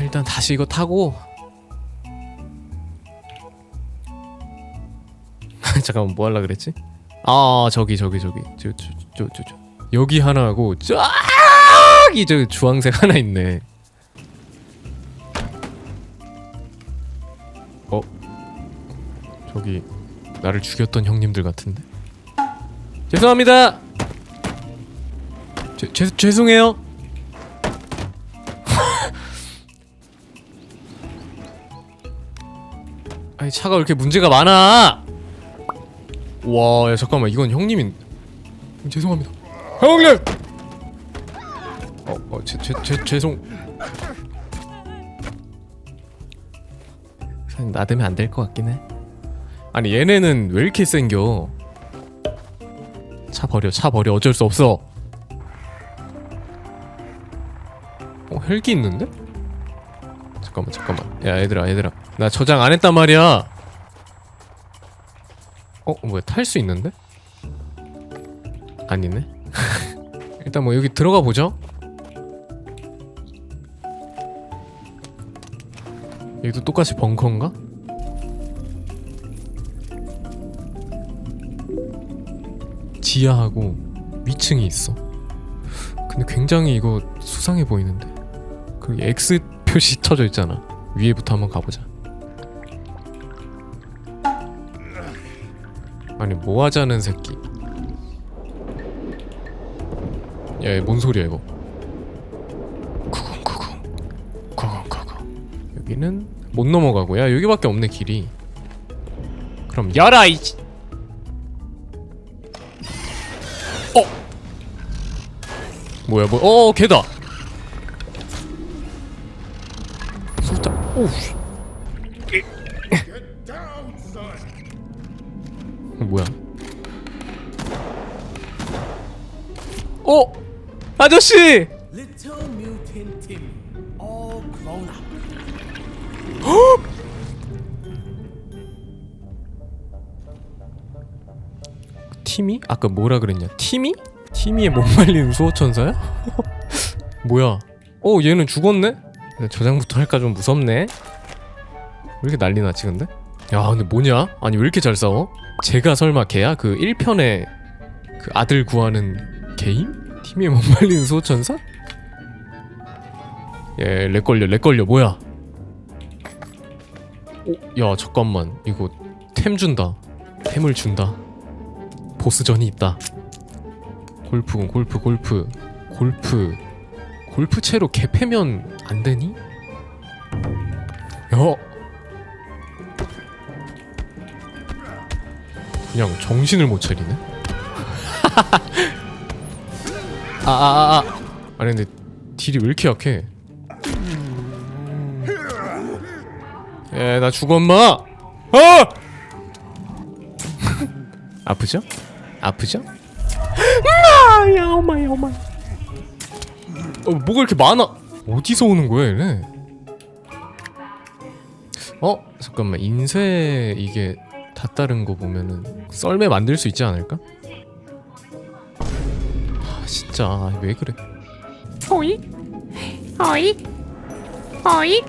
일단 다시 이거 타고 잠깐만 뭐 하려 그랬지? 아 저기 저기 저기 저 저 저 저 저 여기 하나 하고 저기 저 주황색 하나 있네. 어 저기 나를 죽였던 형님들 같은데. 죄송합니다. 죄, 죄 죄송해요. 아니 차가 왜 이렇게 문제가 많아? 와, 야 잠깐만 이건 형님인. 죄송합니다. 형님. 어, 어, 제, 제, 제, 죄송. 사실 나대면 안 될 것 같긴 해. 아니 얘네는 왜 이렇게 센겨? 차 버려, 차 버려. 어쩔 수 없어. 어, 헬기 있는데? 잠깐만, 잠깐만. 야, 얘들아, 얘들아. 나 저장 안 했단 말이야. 어, 뭐야? 탈 수 있는데? 아니네. 일단 뭐 여기 들어가 보죠. 여기도 똑같이 벙커인가? 지하하고 위층이 있어. 근데 굉장히 이거 수상해 보이는데. 그 X 표시 쳐져 있잖아. 위에부터 한번 가보자. 아니 뭐 하자는 새끼. 야, 얘뭔 소리야 이거? 구궁구궁 구궁구궁. 여기는 못 넘어가고 야 여기밖에 없네 길이. 그럼 열아 이. 어. 뭐야 뭐? 어 개다. 오우. 씨. 뭐야? 어 아저씨. 티미? 아까 뭐라 그랬냐? 티미? 티미의 못 말리는 수호천사야? 뭐야? 어 얘는 죽었네? 저장부터 할까 좀 무섭네. 왜 이렇게 난리 나지 근데? 야 근데 뭐냐? 아니 왜 이렇게 잘 싸워? 제가 설마 걔야? 그 1편에 그 아들 구하는 개임? 티미의 못 말리는 수호천사? 얘 렉걸려 렉 걸려 뭐야? 어, 야 잠깐만 이거 템 준다 템을 준다 보스전이 있다. 골프군 골프 골프 골프 골프 채로 개 패면 안 되니? 야 그냥 정신을 못 차리네. 아아아 아, 아. 아니 근데 딜이 왜 이렇게 약해? 에나 죽어 엄마. 아! 아프죠? 아프죠? 야 엄마 야 엄마 어 뭐가 이렇게 많아? 어디서 오는 거야 얘네? 어 잠깐만. 인쇄 이게 다 다른 거 보면은 썰매 만들 수 있지 않을까? 아 진짜. 왜 그래? 호이? 호이? 호이?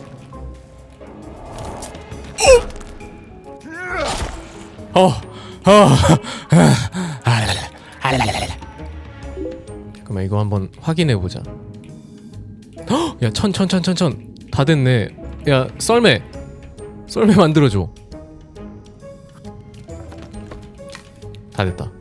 어, 어, 잠깐만 이거 한번 확인해 보자. 야, 천, 천, 천, 천, 천. 다 됐네. 야, 썰매. 썰매 만들어 줘. 다 됐다.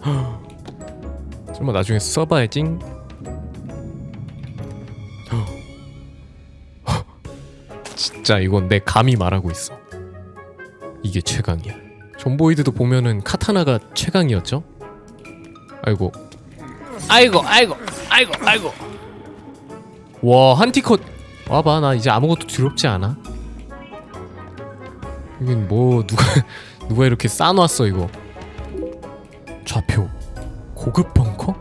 설마 나중에 써봐야지. 진짜 이건 내 감이 말하고 있어. 이게 최강이야. 존보이드도 보면은 카타나가 최강이었죠? 아이고. 아이고, 아이고, 아이고, 아이고. 와, 한티컷. 와봐, 나 이제 아무것도 두렵지 않아. 여긴 뭐 누가 누가 이렇게 싸놨어 이거. 좌표. 고급 벙커?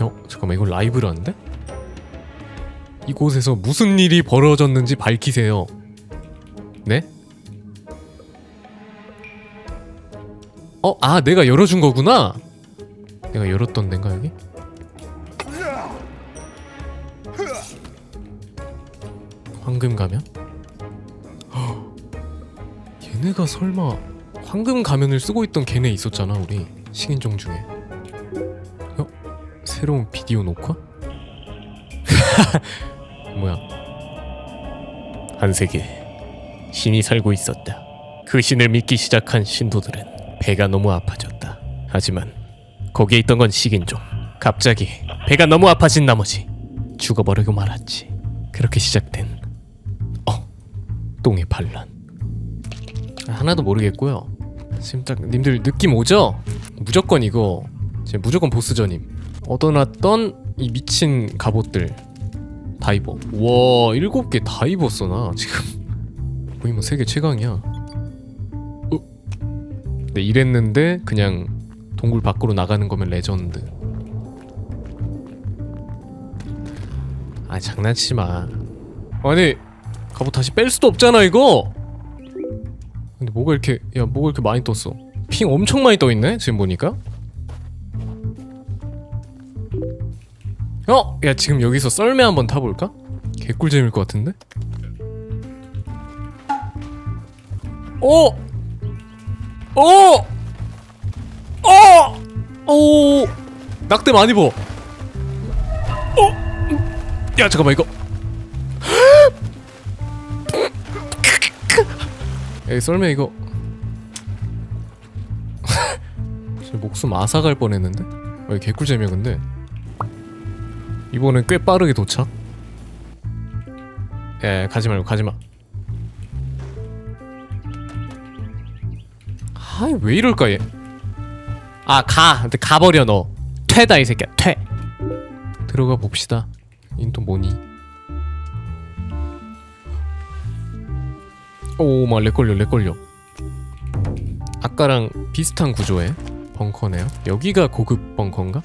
어, 잠깐만 이걸 라이브로 하는데? 이곳에서 무슨 일이 벌어졌는지 밝히세요. 네? 어, 아, 내가 열어준 거구나. 내가 열었던 데인가 여기? 황금 가면? 헉, 얘네가 설마 황금 가면을 쓰고 있던 걔네 있었잖아 우리 식인종 중에 어? 새로운 비디오 녹화? 뭐야 한 세계 신이 살고 있었다 그 신을 믿기 시작한 신도들은 배가 너무 아파졌다 하지만 거기에 있던 건 식인종 갑자기 배가 너무 아파진 나머지 죽어버리고 말았지 그렇게 시작된 반란. 하나도 모르겠고요. 지금 딱 님들 느낌 오죠? 무조건 이거 지금 무조건 보스전임. 얻어놨던 이 미친 갑옷들. 다이버. 와 일곱 개 다 입었어 나 지금. 거의 뭐 세계 최강이야. 어? 네 이랬는데 그냥 동굴 밖으로 나가는 거면 레전드. 아 장난치지 마. 아니 갑옷 다시 뺄 수도 없잖아 이거 근데 뭐가 이렇게 야 뭐가 이렇게 많이 떴어 핑 엄청 많이 떠 있네 지금 보니까 어? 야 지금 여기서 썰매 한번 타볼까? 개꿀잼일 것 같은데? 오! 오! 오! 오! 낙대 많이 보. 어? 야 잠깐만 이거. 야 썰매 이거. 진짜 목숨 아사갈 뻔했는데? 어, 이거 개꿀잼이야 근데. 이번엔 꽤 빠르게 도착. 에 가지 말고 가지 마. 아이 왜 이럴까 얘. 아 가. 근데 가버려 너. 퇴다 이 새끼야. 퇴. 들어가 봅시다. 인또 뭐니? 오막 렉걸려 렉걸려. 아까랑 비슷한 구조의 벙커네요. 여기가 고급 벙커인가?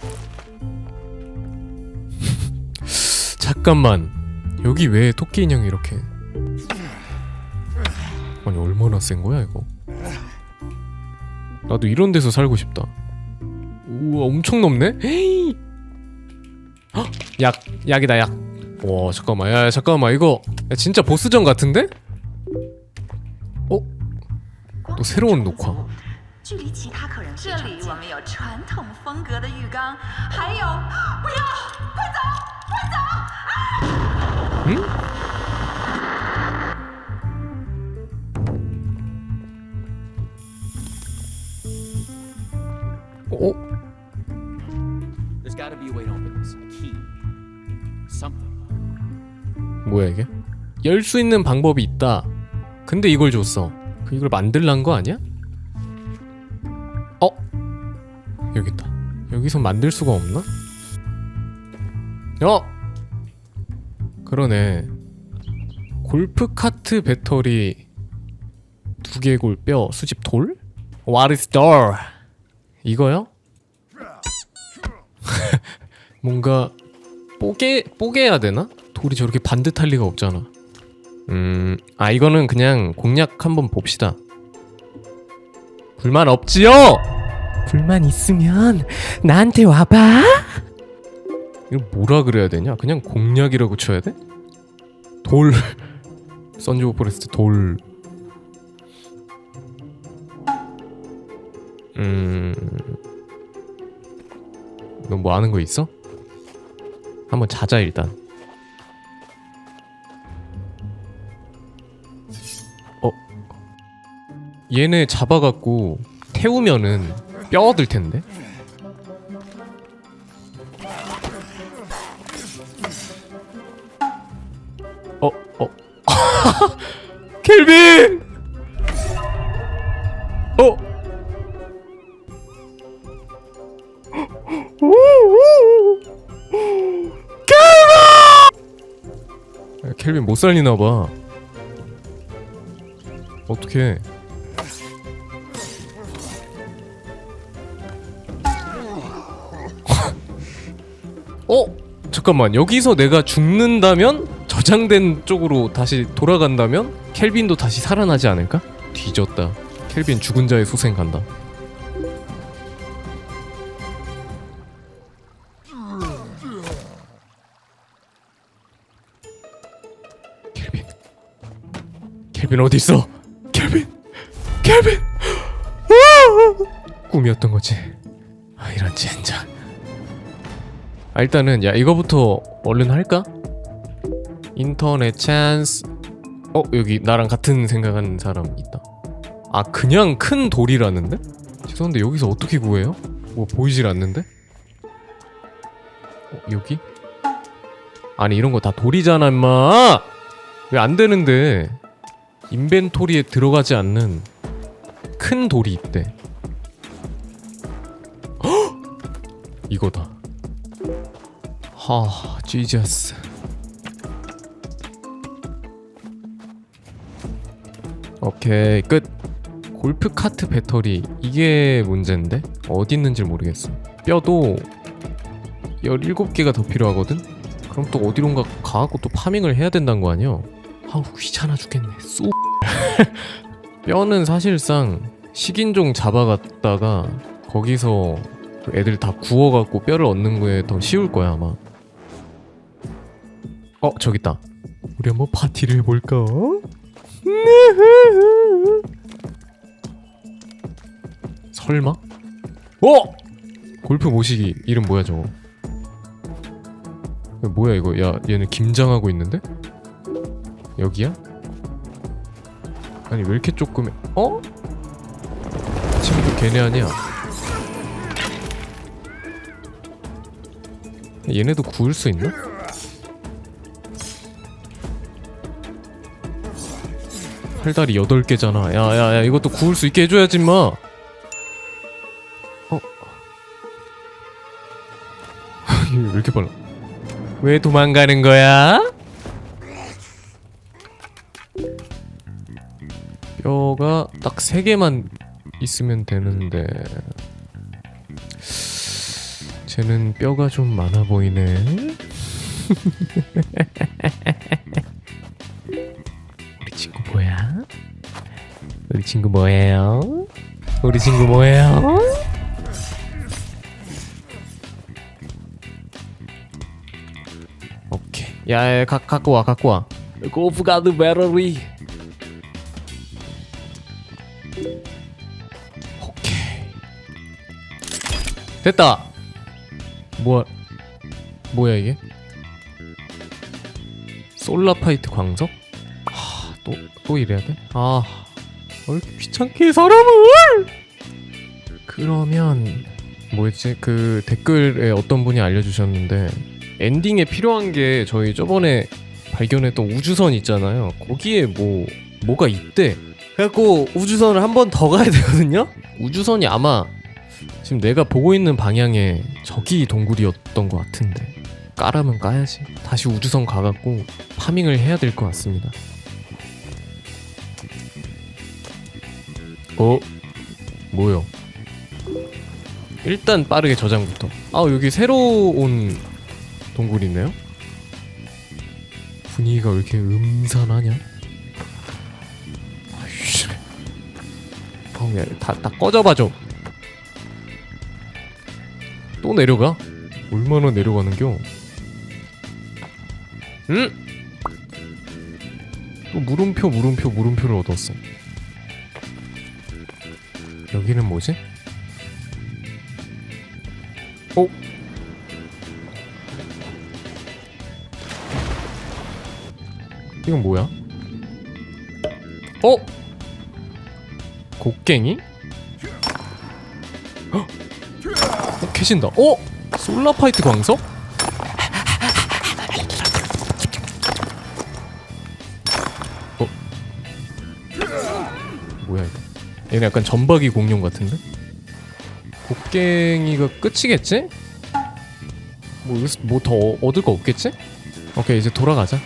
잠깐만 여기 왜 토끼 인형이 이렇게 아니 얼마나 센 거야 이거 나도 이런 데서 살고 싶다 우와 엄청 높네 헤이 헉! 약 약이다 약 와 잠깐만 야, 야 잠깐만 이거 야, 진짜 보스전 같은데? 또 어, 새로운 녹화. 뭐야 이게? 열 수 있는 방법이 있다. 근데 이걸 줬어. 그 이걸 만들란 거 아니야? 어? 여기 있다. 여기서 만들 수가 없나? 어? 그러네. 골프 카트 배터리 두개골 뼈 수집 돌? What is door? 이거요? 뭔가 뽀개 뽀개야 되나? 돌이 저렇게 반듯할 리가 없잖아. 음, 아 이거는 그냥 공략 한번 봅시다. 불만 없지요? 불만 있으면 나한테 와봐. 이거 뭐라 그래야 되냐? 그냥 공략이라고 쳐야 돼? 돌, 선즈 오브 포레스트 돌. 음, 너 뭐 아는 거 있어? 한번 자자 일단. 얘네 잡아갖고 태우면은 뼈 얻을 텐데. 어, 어. 켈빈! 어? 야, 켈빈 못 살리나 봐. 어떻게? 잠깐만 여기서 내가 죽는다면 저장된 쪽으로 다시 돌아간다면 켈빈도 다시 살아나지 않을까? 뒤졌다. 켈빈 죽은 자의 소생 간다. 켈빈. 켈빈 어디 있어? 켈빈. 켈빈. 꿈이었던 거지. 아 이런 젠장. 아, 일단은 야 이거부터 얼른 할까? 인터넷 찬스. 어 여기 나랑 같은 생각하는 사람 있다. 아 그냥 큰 돌이라는데? 죄송한데 여기서 어떻게 구해요? 뭐 보이질 않는데? 어, 여기? 아니 이런 거 다 돌이잖아 임마 왜 안 되는데 인벤토리에 들어가지 않는 큰 돌이 있대 헉! 이거다 하 지저스 오케이 끝. 골프 카트 배터리. 이게 문제인데? 어디 있는지 모르겠어 뼈도 17개가 더 필요하거든? 그럼 또 어디론가 가갖고 또 파밍을 해야 된다는 거 아니야? 아우 귀찮아 죽겠네. 쏘 뼈는 사실상 식인종 잡아갔다가 거기서 그 애들 다 구워갖고 뼈를 얻는 거에 더 쉬울 거야 아마 어 저기 있다 우리 한번 파티를 해볼까? 설마? 어! 골프 모시기 이름 뭐야 저거? 이거 뭐야 이거? 야 얘는 김장하고 있는데? 여기야? 아니 왜 이렇게 조금해? 어? 친구 걔네 아니야? 얘네도 구울 수 있나? 팔다리 8개잖아. 야야야 이것도 구울 수 있게 해줘야지 마. 어? 왜 이렇게 빨라? 왜 도망가는 거야? 뼈가 딱 3개만 있으면 되는데. 쟤는 뼈가 좀 많아 보이네 친구 뭐야? 우리 친구 뭐예요? 우리 친구 뭐예요? 오케이. 야, 야 가, 갖고 와, 갖고 와. 골프가드 배터리. 오케이. 됐다. 뭐야? 뭐야 이게? 솔라파이트 광석? 하, 또, 또 이래야 돼? 아, 왜 이렇게 귀찮게 해, 사람을! 그러면, 뭐였지? 그 댓글에 어떤 분이 알려주셨는데, 엔딩에 필요한 게 저희 저번에 발견했던 우주선 있잖아요. 거기에 뭐, 뭐가 있대. 그래갖고 우주선을 한 번 더 가야 되거든요? 우주선이 아마 지금 내가 보고 있는 방향에 저기 동굴이었던 것 같은데. 까라면 까야지. 다시 우주선 가갖고 파밍을 해야 될 것 같습니다. 어? 뭐요? 일단 빠르게 저장부터. 아 여기 새로 온 동굴이네요. 분위기가 왜 이렇게 음산하냐? 아이씨. 어, 야, 다, 다 꺼져봐 좀. 또 내려가? 얼마나 내려가는겨? 응? 또 물음표 물음표 물음표를 얻었어. 여기는 뭐지? 어? 이건 뭐야? 어? 곡괭이? 헉! 어, 캐신다. 어? 솔라파이트 광석? 얘는 약간 점박이 공룡 같은데? 곡괭이가 끝이겠지? 뭐더 얻을 거 없겠지? 오케이 이제 돌아가자.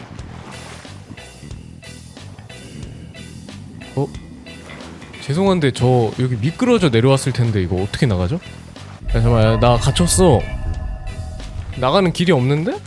어? 죄송한데 저 여기 미끄러져 내려왔을 텐데 이거 어떻게 나가죠? 야, 잠깐만 나 갇혔어. 나가는 길이 없는데?